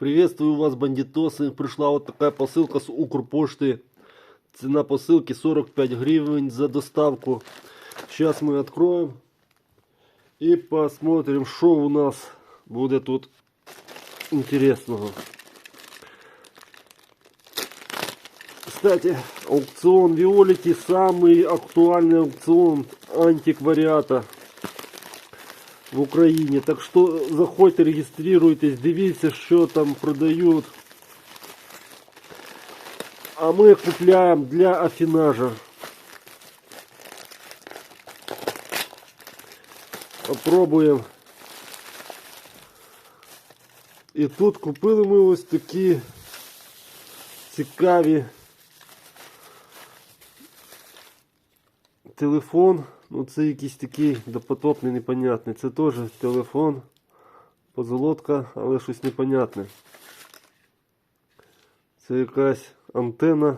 Приветствую вас, бандитосы. Пришла вот такая посылка с Укрпошты. Цена посылки 45 гривен за доставку. Сейчас мы откроем и посмотрим, что у нас будет тут интересного. Кстати, аукцион Виолити самый актуальный аукцион антикваріата в Україні. Так що заходьте, реєструйтесь, дивіться, що там продають. А ми купляємо для афінажа. Попробуємо. І тут купили ми ось такі цікаві телефон. Ну це якийсь такий допотопний, непонятний. Це теж телефон. Позолотка, але щось непонятне. Це якась антенна.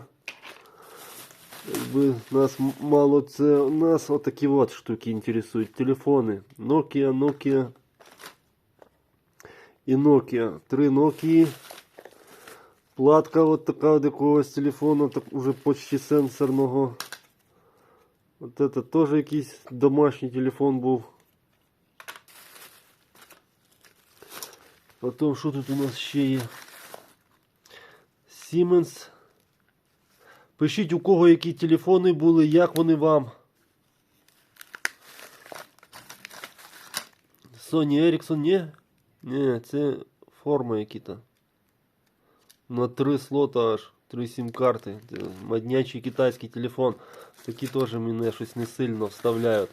Якби нас мало це У нас отакі от штуки інтересують. Телефони. Nokia, Nokia і Nokia. Три Nokia. Платка от така от якогось телефону, так уже почти сенсорного. От это теж якийсь домашній телефон був. Потім що тут у нас ще є? Siemens. Пишіть у кого які телефони були, як вони вам. Sony Ericsson, ні? Ні, це форма які-то. На три слота аж, три сім-карти. Це Моднячий китайський телефон. Такі теж мене щось не сильно вставляють.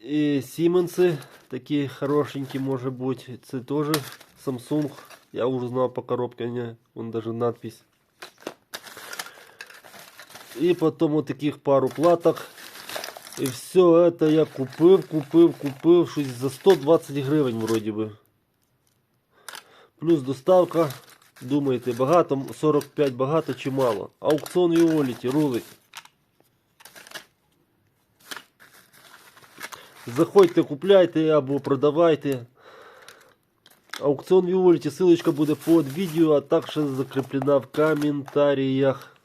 І Сіменси такі хорошенькі може бути. Це теж Samsung. Я уже знал по коробке, не, вон даже надпись. И потом вот таких пару платок. И все это я купив, купив, купив, щось за 120 гривень вроді би. Плюс доставка. Думаєте, багато, 45 багато чи мало. Аукціон Віоліті, рулить. Заходьте, купляйте або продавайте. Аукціон Віоліті, ссылочка буде під відео, а також закріплена в коментарях.